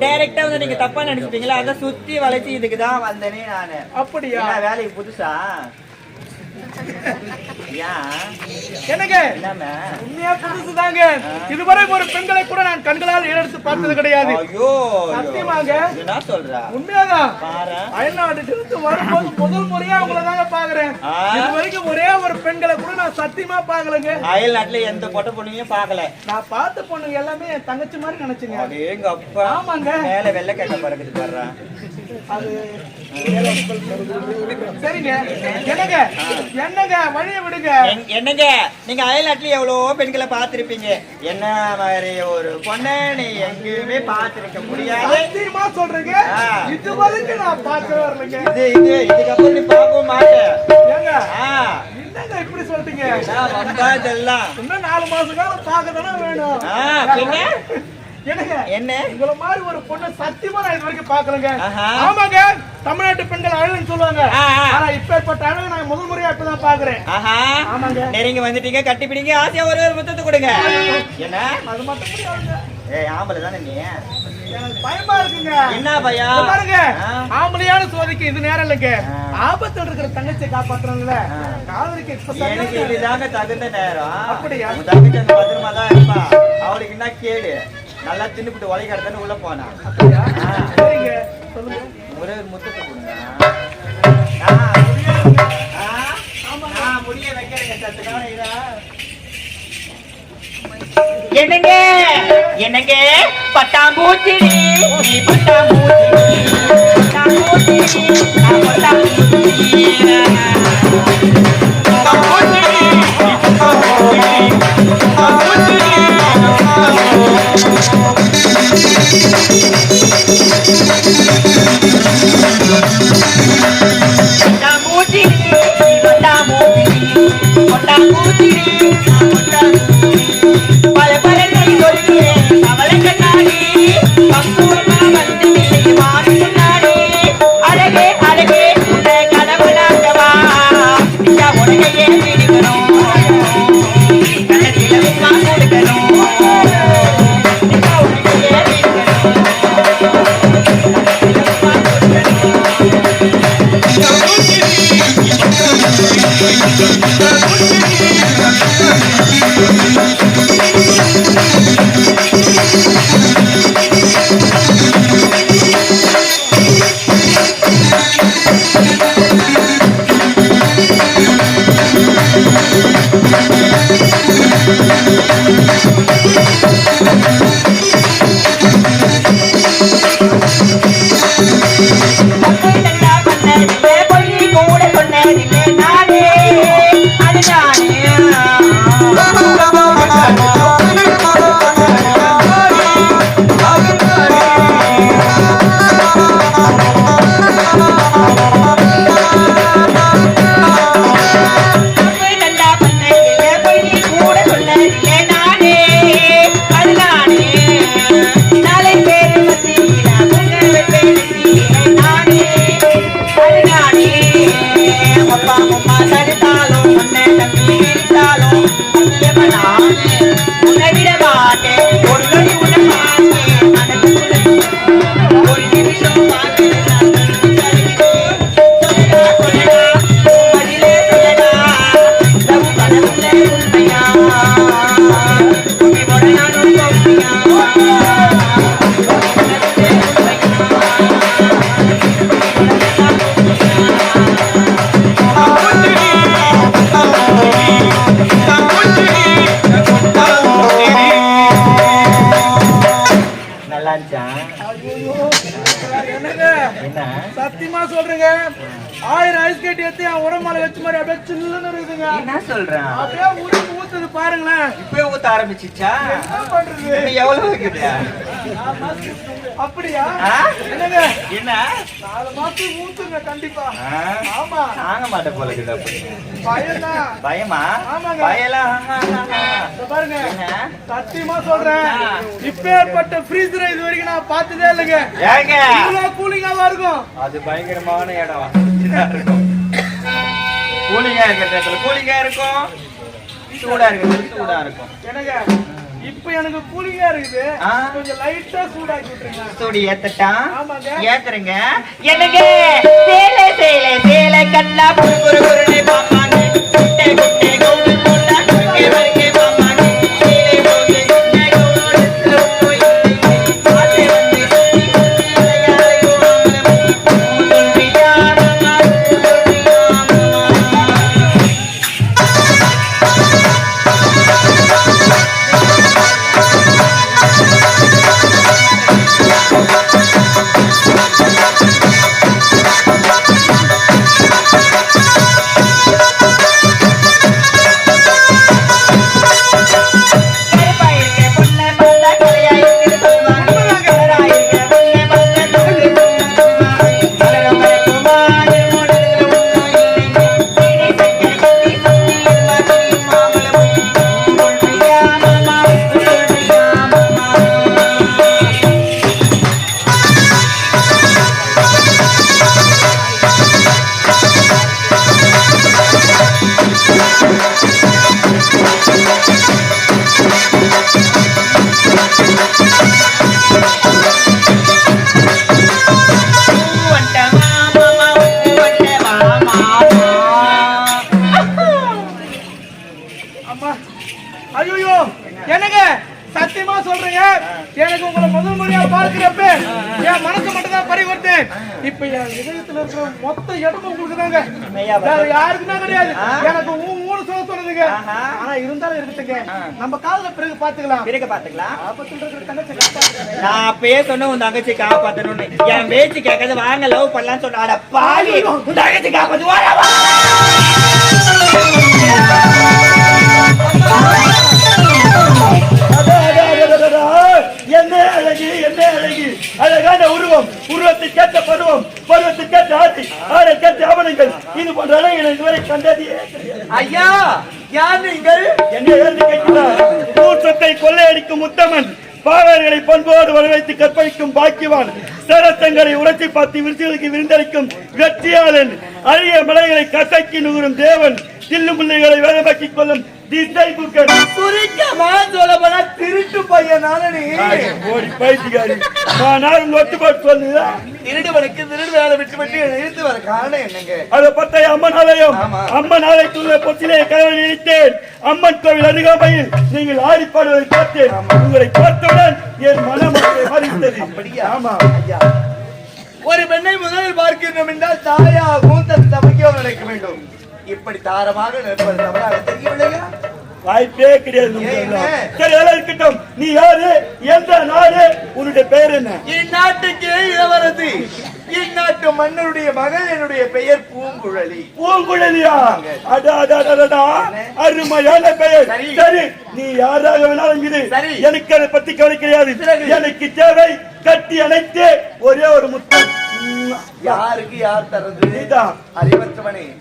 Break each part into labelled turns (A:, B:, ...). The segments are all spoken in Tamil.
A: டைரக்டா வந்து நீங்க தப்பா நினைச்சிட்டீங்களா? அதான் சுத்தி வளைச்சு இதுக்கு தான் வந்தேனே நானு.
B: அப்படியா?
A: என்ன வேலைக்கு புதுசா?
B: என்னங்க? உண்மையா புதுசுதாங்க இதுவரை ஒரு பெண்களை கூட நான் கண்களால் ஏறெடுத்து பார்த்தது கிடையாது. சத்தியமாங்க. உண்மையாதான். அயல்நாட்டுல இருந்து வரும்போது முதல் முறையா உங்களை தாங்க பாக்குறேன். இது வரைக்கும் ஒரே ஒரு பெண்களை கூட நான் சத்தியமா பாக்கலங்க
A: அயல் நாட்டுல எந்த பொட்ட பொண்ணையும் பார்க்கல.
B: நான் பார்த்த பொண்ணுங்க எல்லாமே என் தங்கச்சி மாதிரி நினைச்சுங்க. ஆமாங்க.
A: மேல வெள்ளை கட்ட பறக்குது
B: சரிங்க. என்னங்க? என்னங்க? வழிய விடுங்க.
A: என்- என்னங்க? நீங்க அயல் நாட்டுல எவ்வளவோ பெண்களை பார்த்திருப்பீங்க? என்ன மாதிரி ஒரு பொண்ணை நீ எங்கேயுமே பார்த்திருக்க முடியாது.
B: சத்தியமா சொல்றீங்க. இது வரைக்கும் நான் பார்க்கவே வரலைங்க.
A: இது இது இதுக்கப்புறம் நீ பார்க்கவும் மாட்டேன்
B: ஏங்க என்னங்க இப்படி
A: வந்தா இதெல்லாம்
B: இன்னும் நாலு மாசம் காலம் பார்க்க தானே வேணும்
A: என்ன?
B: உங்களை மாதிரி ஒரு பொண்ணு சத்தியமா நான் இது வரைக்கும் பாக்கலங்க. ஆமாங்க தமிழ்நாட்டு பெண்கள் அழகுன்னு சொல்லுவாங்க. ஆனா இப்பேற்பட்ட அழகு நான் முதல் முறையா இப்பதான் பாக்குறேன் ஆமாங்க.
A: நெருங்கி வந்துட்டீங்க கட்டி பிடிங்க ஆசையா ஒரு ஒரு முத்தத்தை கொடுங்க. என்ன?
B: அது மட்டும்
A: ஏய் ஆம்பளை தானே நீ?
B: எனக்கு பயமா இருக்குங்க.
A: என்ன பையா
B: இங்க பாருங்க. ஆம்பளையான சோதிக்கு இது நேரம் இல்லைங்க. ஆபத்துல இருக்கிற தங்கச்சியை காப்பாத்துறாங்கல்ல. காதலிக்கு
A: எனக்கு இதுதாங்க தகுந்த நேரம்.
B: அப்படியா?
A: அந்த பத்திரமா தான் இருப்பா. அவளுக்கு என்ன கேடு? நல்லா தின்னுபிட்டு ஒலை கடத்தான்னு உள்ள போனா? ஒரே ஒரு முத்தத்தை கொடுங்க. முடிய கவனிக்கிறா என்னங்க? என்னங்க? பட்டாம்பூச்சி. நீ பட்டாம்பூச்சி. பட்டாம்பூச்சி. நான் பட்டாம்பூச்சி பட்டாம்பூச்சி.
B: Thank
A: you. எவ்வளவு இருக்குது
B: அப்படியா
A: என்ன?
B: நாலு ஊத்துங்க கண்டிப்பா? ஆமா.
A: தாங்க மாட்டேன் போல இருக்குது அப்படி பயமா. பயலாம்
B: பாருங்க. சத்தியமா சொல்றேன். இப்பேற்பட்ட ஃப்ரீசரை இது வரைக்கும் நான் பார்த்ததே இல்லைங்க.
A: ஏங்க?
B: இவ்வளவு கூலிங்காவா இருக்கும்?
A: அது பயங்கரமான இடம். இருக்கும். கூலிங்கா இருக்கிற இடத்துல கூலிங்கா இருக்கும். சூடா இருக்கிறது சூடா இருக்கும்.
B: என்னங்க? இப்ப எனக்கு கூலிங்கா இருக்குது. கொஞ்சம் லைட்டா சூடாக்கி விட்டுருங்க.
A: சூடி ஏத்தட்டான்
B: ஆமாங்க.
A: ஏத்துறங்க? என்னங்க சேலை சேலை சேலை கண்ணா
B: எனக்கு உங்களை முதல் முறையா பார்க்கிறப்ப என் மனசு மட்டும் தான் பறிகொடுத்தேன் இப்ப என் இதயத்துல இருக்கிற மொத்த இடமும் உங்களுக்கு தாங்க வேற யாருக்குமே கிடையாது. எனக்கு மூணு சொல்ல
A: ஆஹா.
B: ஆனா இருந்தாலும் இருக்கட்டுங்க.
A: ஆ.
B: நம்ம காதுல பிறகு பாத்துக்கலாம்
A: பிறகு பாத்துக்கலாம்
B: ஆபத்துல இருக்கிற தங்கச்சி.
A: நான் அப்பயே சொன்ன உன் தங்கச்சி காப்பாத்தணும்னு. என் பேச்சு கேட்கறது வாங்க லவ் பண்ணலாம்னு சொன்ன அட பாவி உன் தங்கச்சி காப்பாத்து வாடா வா!
C: என்ன அழகு என்ன அழகு அழகான உருவம் உருவத்திற்கேற்ற பருவம் பருவத்திற்கேற்ற ஆட்சி ஆடைக்கேற்ற ஆவணங்கள். இது போன்ற நான் இதுவரை கண்டதே.
A: ஐயா யார் நீங்கள்?
C: என்ன கேட்கிறார். கூட்டத்தை கொள்ளையடிக்கும் உத்தமன் பாவர்களை பண்போடு வரவைத்து கற்பழிக்கும் பாக்கியவான் சரத்தங்களை உரத்தி பார்த்து விருதுகளுக்கு விருந்தளிக்கும் வெற்றியாளன் அழகிய மலைகளை கசக்கி நுகரும் தேவன் தில்லு முல்லைகளை வேதமாக்கிக் கொள்ளும் திசை புக்கன்
A: சுருக்கமா சொல்ல போனா திருட்டு பையனால நீ.
C: ஓடி பைத்தியக்காரி. நான் ஒட்டு போட்டு சொல்லுதா?
A: திருடுவனுக்கு திருடு வேலை விட்டு விட்டு இழுத்து வர காரணம் என்னங்க?
C: அதை பத்த அம்மன் ஆலயம். அம்மன் ஆலயத்துள்ள பொத்திலே கதவை நினைத்தேன் அம்மன் கோவில் அருகாமையில் நீங்கள் ஆடிப்பாடுவதை பார்த்தேன். உங்களை பார்த்தவுடன் என் மனம் மறித்தது.
A: அப்படியா?
C: ஆமா.
A: ஒரு பெண்ணை முதலில் பார்க்கின்றோம் என்றால் தாயாகவும் தன் நினைக்க வேண்டும். இப்படி தாரமாக நிற்பது தவறாக தெரியவில்லையா
C: வாய்ப்பே கிடையாது? சரி இருக்கட்டும். நீ யாரு? எந்த நாடு? உன்னுடைய பெயர் என்ன?
A: இந்நாட்டுக்கே இளவரசி. இந்நாட்டு மன்னருடைய மகள் என்னுடைய பெயர் பூங்குழலி.
C: பூங்குழலியா? அடா அடா அடா, அடா அருமையான பெயர்.
A: சரி.
C: நீ யாராக வேணாலும் இரு.
A: சரி.
C: எனக்கு அதை பத்தி கவலை கிடையாது? எனக்கு தேவை கட்டி அணைத்து ஒரே ஒரு முத்தம்.
A: யாருக்கு யார் தரது. அறிவற்றவனே.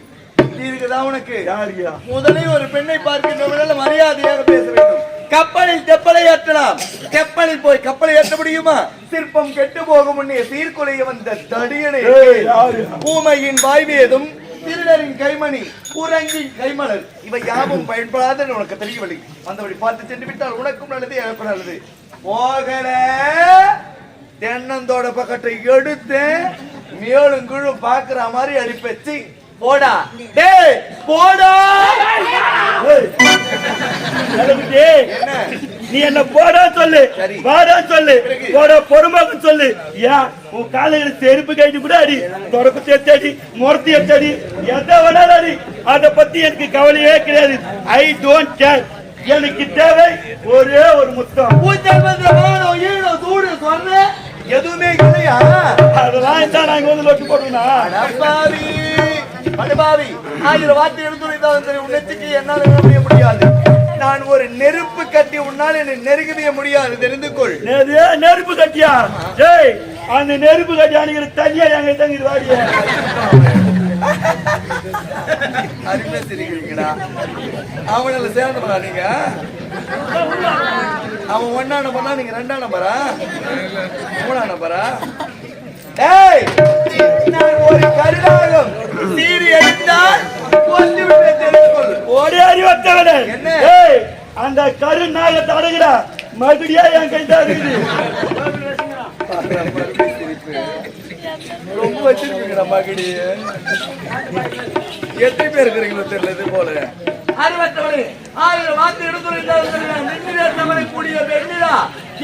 A: புத்தி இருக்குதா உனக்கு?
C: யாரியா?
A: முதலில் ஒரு பெண்ணை பார்க்கின்றவர்கள் மரியாதையாக பேச வேண்டும். கப்பலில் தெப்பலை ஏற்றலாம். கப்பலில் போய் கப்பலை ஏற்ற முடியுமா? சிற்பம் கெட்டு போகும் முன்னே சீர்குலைய வந்த தடியனை? ஊமையின் வாய்வேதும் திருடரின் கைமணி குரங்கின் கைமலர். இவை யாவும் பயன்படாத உனக்கு தெரியவில்லை. வந்தபடி பார்த்து சென்று விட்டால் உனக்கும் நல்லது எனக்கும் நல்லது. போகல. தென்னந்தோட பக்கத்தை எடுத்து மேலும் கீழும் பாக்குற மாதிரி அடிப்பச்சு. போடா. டேய் போடா.
C: நீ என்ன போடா சொல்லு. வாடா சொல்லு? போட பொறுமாக்கு சொல்லு. ஏன் உன் காலையில செருப்பு கைட்டு கூட அடி. தொடப்பு தேடி முறத்தி அடி. எதை வேணாலும் அடி. அதை பத்தி எனக்கு கவலையே கிடையாது. ஐ டோன்ட் கேர் எனக்கு தேவை ஒரே ஒரு முத்தம்.
A: எதுவுமே இல்லையா?
C: அதெல்லாம் நாங்க வந்து லொட்டு போடுவோம்னா
A: அடப்பாவி ஆயிரம் வார்த்தை எடுத்துரைத்தாலும் சரி உன்னச்சுக்கு என்னால் நிரம்பிய முடியாது. நான் ஒரு நெருப்பு கட்டி உன்னால் என்னை நெருங்கவே முடியாது தெரிந்து கொள்.
C: நேரு நெருப்பு கட்டியா? டேய் அந்த நெருப்பு கட்டி அன்னைக்கு தனியா எங்க தங்கிட்டு வாடிய.
A: அருமையா சிரிக்கிறீங்கடா. அவனால சேர்ந்து போறா நீங்க. அவன் ஒன்னா நம்பரா நீங்க ரெண்டா நம்பரா? மூணா நம்பரா? ஏய்! நான் ஒரு கருடாகம் சீறி அடித்தால்
C: ஓடி அறிவத்தவனே அந்த கரு நாகத்தை அடங்குடா மறுபடியா என் கை தான் இருக்குது.
D: ரொம்ப வச்சிருக்கீங்கடா மகடி எத்தனை பேர் இருக்கிறீங்களோ தெரியல இது போல.
B: அறிவற்றவளே ஆயிரம் வாக்கு எடுத்துரைத்தார்கள் நின்று கூடிய வெண்ணிலா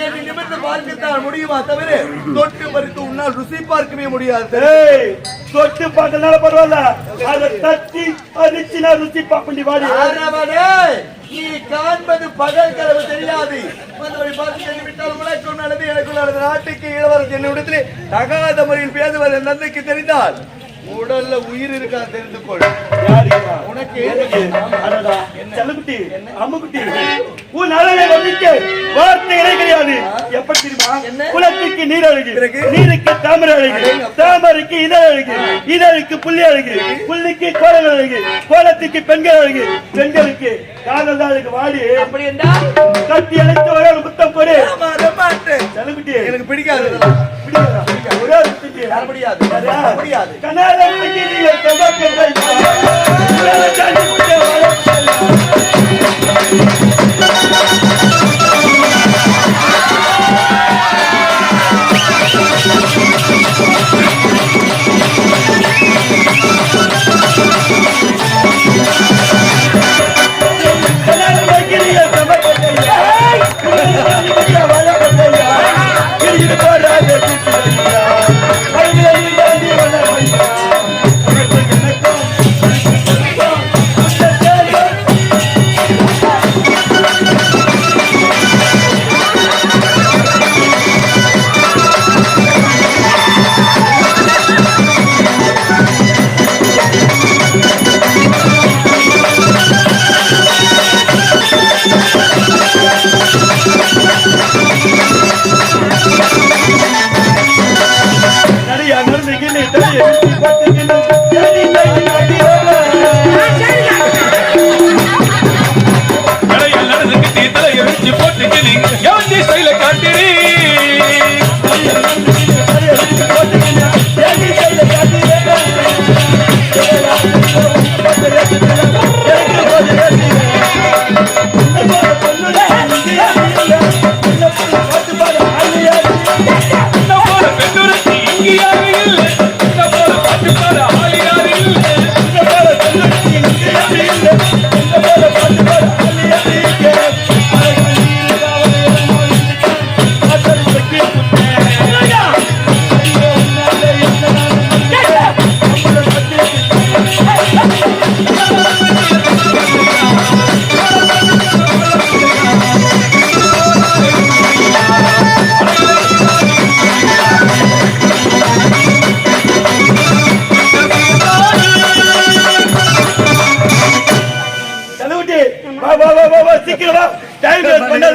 B: என்னை நிமிர்ந்து பார்க்கத்தான் முடியுமா தவிர
D: தொட்டு பறித்து உன்னால் ருசி பார்க்கவே முடியாது.
C: தொட்டு பார்த்தனால பரவாயில்ல. அதை தட்டி அரிச்சு நான் ருசி பாப்பண்டி வாடி.
B: நீ காண்பது பகல் கனவு தெரியாது. மற்றபடி பார்த்து தெரிவித்தால் உனக்கு உள்ளது எனக்கு உள்ளது நாட்டுக்கு இளவரசர் என்னிடத்திலே
D: தகாத முறையில் பேசுவது என் தந்தைக்கு தெரிந்தால் உடல்ல உயிர் இருக்கா தெரிந்து கொள்? உனக்கு
C: செல்லக்குட்டி, அம்முக்குட்டி, உன் அழகை வர்ணிக்க குளத்துக்கு நீர் அழகு? நீருக்கு தாமரை அழகு, தாமரைக்கு இதழ் அழகு, இதழுக்கு புள்ளி அழகு, புள்ளிக்கு கோலங்கள் அழகு, கோலத்துக்கு பெண்கள் அழகு, பெண்களுக்கு காதல் தான் அழகு. வாடி.
B: அப்படி என்றால்?
C: கட்டி அழைத்து முத்தம்
D: எனக்கு பிடிக்காது?
C: ஒரே
D: முடியாது? முடியாது?
C: தவக்கங்கள்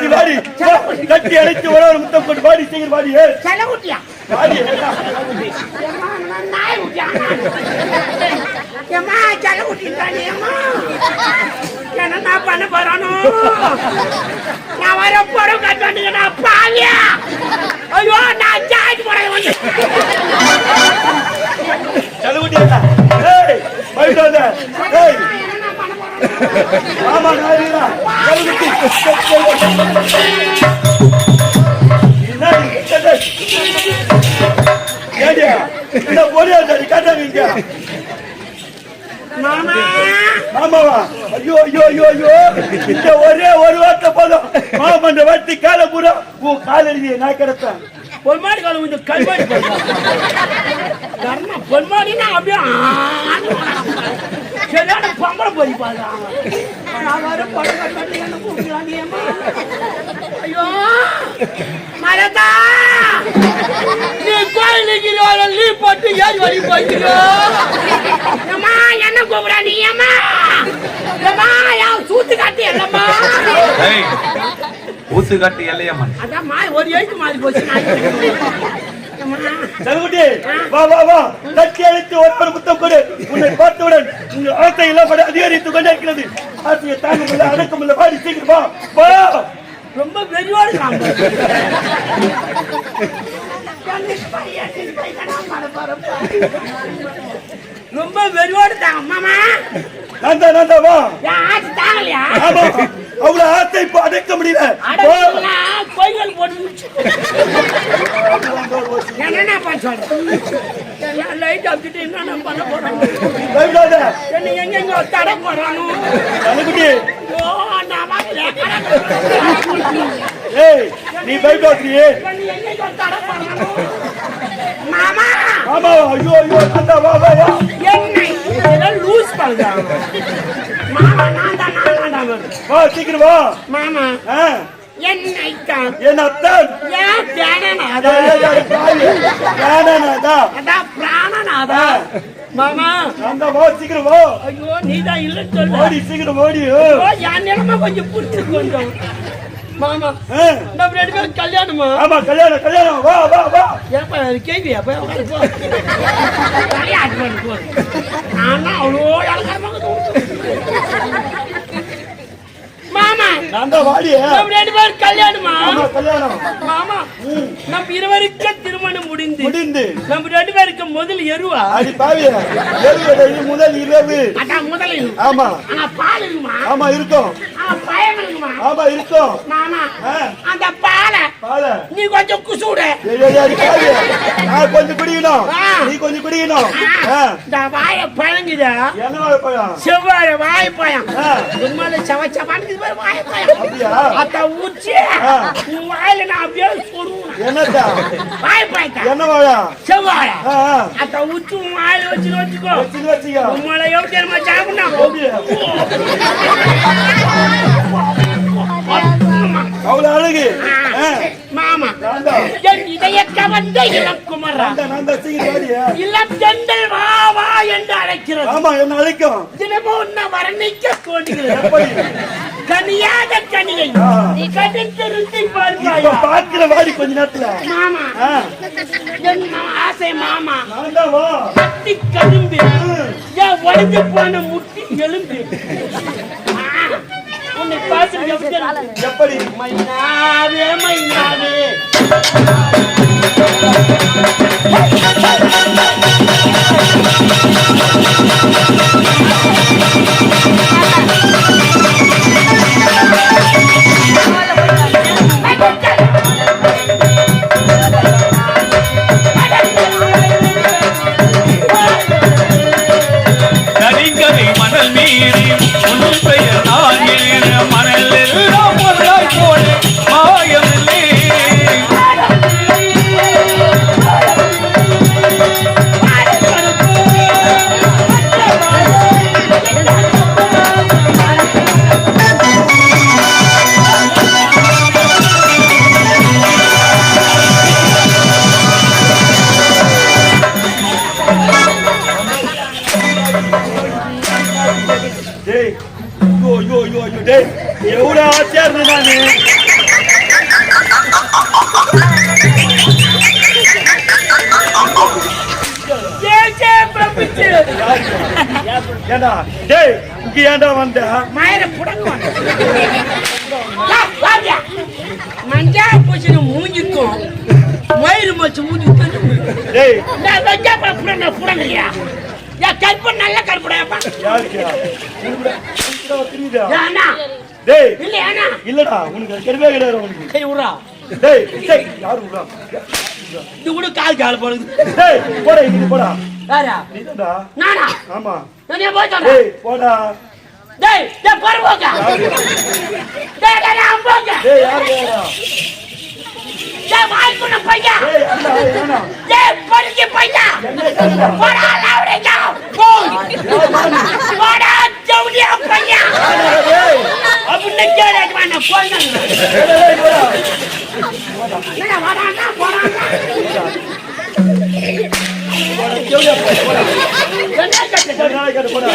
C: வாடி. வா, கட்டி அணைத்து ஒரே ஒரு முத்தம் கொண்டு வாடி, சீக்கிரம் வாடி, ஏய்,
E: செலவுட்டியா
C: வாடி.
E: நாய் குட்டியா? ஏம்மா, செலவுட்டின்றானே, ஏம்மா. என்ன நான் பண்ண போறானோ? நான் வர நான் பாவியா? ஐயோ, நான் வந்து.
C: போயிட்டு. ஏய்,
E: என்ன நான் பண்ண போறானோ?
C: ஆமா, நான் ஏடியா, இந்த சரி, ஆமாவா ஐயோ ஐயோ ஐயோ ஐயோ இந்த ஒரே ஒரு வார்த்தை போதும் மாமா இந்த வார்த்தை கால பூரா உன் காலடியை நான் கிடப்பேன்
E: பொன்மாடி காலம் கொஞ்சம் கல்வாடி தர்மா பொன்மாடினா அப்படியே சரியான பம்பளை போய் பாருங்க நான் வர புடவை கட்டி என்ன கூப்பிடுறாண்டி, ஐயோ மரதா! நீ கோயிலுக்கு நீ போட்டு ஏறி வழி போய்க்கிறோ ஏம்மா என்ன கூப்பிடா நீ ஏம்மா சூத்து காட்டி என்னம்மா?
F: ஊத்து காட்டு எல்லையம்மன்
E: அதான் மா ஒரு எழுத்து மாறி போச்சு
C: செலவுட்டி வா வா வா. கட்டி அழைத்து ஒரு ஒரு முத்தம் கொடு. உன்னை பார்த்தவுடன் உங்க ஆசை எல்லாம் பட அதிகரித்துக் கொண்டே இருக்கிறது ஆசையை தாங்க முடியல அடக்க முடியல பாடி சீக்கிரம் வா வா.
E: ரொம்ப காம்பு ரொம்ப வெறியோடு தாங்க மாமா.
C: நான் தான் நான் தான் வா.
E: ஆச்சு தாங்கலையா?
C: அவ்வளவு ஆசை இப்ப அடக்க முடியல.
E: கோயில்
C: நீ
E: போறானோ? மாமா!
C: ஆமா ஐயோ ஐயோ அந்த வா வா வா.
E: என்ன லூஸ் பண்றாங்க தான் தான்
C: வா சீக்கிரம் வா.
E: மாமா. என்னை தான்
C: என் அத்தான்
E: ஏன் தேனநாதா
C: வேணானாதா
E: அதான் பிராணநாதா. மாமா.
C: அந்த வா சீக்கிரம் வா.
E: ஐயோ நீதான் இல்லைன்னு சொல்லு
C: ஓடி சீக்கிரம் ஓடி
E: ஓ, என் நிலைமை கொஞ்சம் புரிச்சு கொஞ்சம். மாமா நம்ம ரெண்டு பேரும் கல்யாணமா?
C: ஆமா கல்யாணம் கல்யாணம். வா வா வா.
E: ஏப்பா அது கேள்வி அப்ப உட்காரு போ விளையாட்டு பண்ணி போ நான் அவ்வளோ மாமா
C: நான் தான்
E: நம்ம ரெண்டு பேரும் கல்யாணமா?
C: கல்யாணம்.
E: மாமா நம்ம இருவருக்கும் திருமணம் முடிந்து
C: முடிந்து.
E: நம்ம ரெண்டு பேருக்கு முதல் எருவா?
C: அடி பாவி எழுபது இது முதல் இரவு.
E: அதான்
C: ஆமா.
E: ஆனா பால் இருக்குமா
C: ஆமா இருக்கும். ஆமா இருக்கும்.
E: மாமா. அந்த பாலை
C: பால.
E: நீ கொஞ்சம் குசுடு.
C: நான் கொஞ்சம் குடிக்கணும். நீ கொஞ்சம் குடிக்கணும்.
E: இந்த வாய பழங்குதா?
C: என்ன வாழைப்பழம்?
E: செவ்வாழ வாழைப்பழம். உண்மையில செவ செவான்னு பாரு வாழைப்பழம்
C: அப்படியா
E: அத ஊச்சி. உன் வாயில நான் அப்படியே சொருவேன்.
C: என்னத்தா?
E: வாழைப்பழத்தை
C: என்ன வாழம்
E: செவ்வாழ.
C: ஆ, ஆ.
E: அத ஊச்சி உன் வாயில வச்சு வச்சுக்கோ.
C: வச்சுக்க.
E: உண்மையில எப்படி தெரியுமா? சாப்பிடணும்?
C: அவ்வளவு அழகு.
E: மாமா. என் இதய கவர்ந்த. இளம் வா வா என்று அழைக்கிறது.
C: ஆமா என்ன அழைக்கும்.
E: தினமும் உன்னை வர்ணிக்க கனியை பார்ப்பாயா
C: வாடி கொஞ்ச நேரத்துல.
E: மாமா. என் ஆசை மாமா. கத்தி கரும்பு. ஏன் உடைஞ்சு போன முட்டி எலும்பு? எப்படி மைனாவே மைனாவே
F: நதிக்கரை
C: இருந்தேன் நானு ஏண்டா? டேய் இங்க ஏன்டா வந்த?
E: மயிர புடங்குவாங்க மஞ்சா பூசணி மூஞ்சிக்கும். மயிறு மச்சு மூஞ்சி
C: டேய்.
E: நான் வெஞ்சா புடங்க புடங்கலையா என் கருப்பு நல்ல கருப்புடையப்பா
C: யாருக்கு டேய்.
E: இல்ல ஏன்னா
C: இல்லடா உனக்கு அது கிடையவே கிடையாது உனக்கு.
E: சரி விட்றா.
C: டேய் டேய் யாரு விடுறா?
E: இது கூட கால் கால் போடுது.
C: டேய் போடா இங்க போடா.
E: யாரா?
C: நீதான்டா
E: நானா?
C: ஆமா.
E: என்னைய போய் சொல்றேன்.
C: டேய் போடா.
E: டேய் டேய் பரவோங்க டேய் டேய் அம்போங்க
C: டேய் யாரு யாரா?
E: டேய் வாய்க்குன பையா
C: டேய் அண்ணா ஏனா
E: டேய் படுக்கி பையா போடா லாவுடேங்க போய். போடா ஜவுடியா பையா
C: டேய்.
E: அப்படின்னு
C: டேய் போடா
E: என்னடா வாடாங்க போறாங்க என்ன கட்டு
C: போடா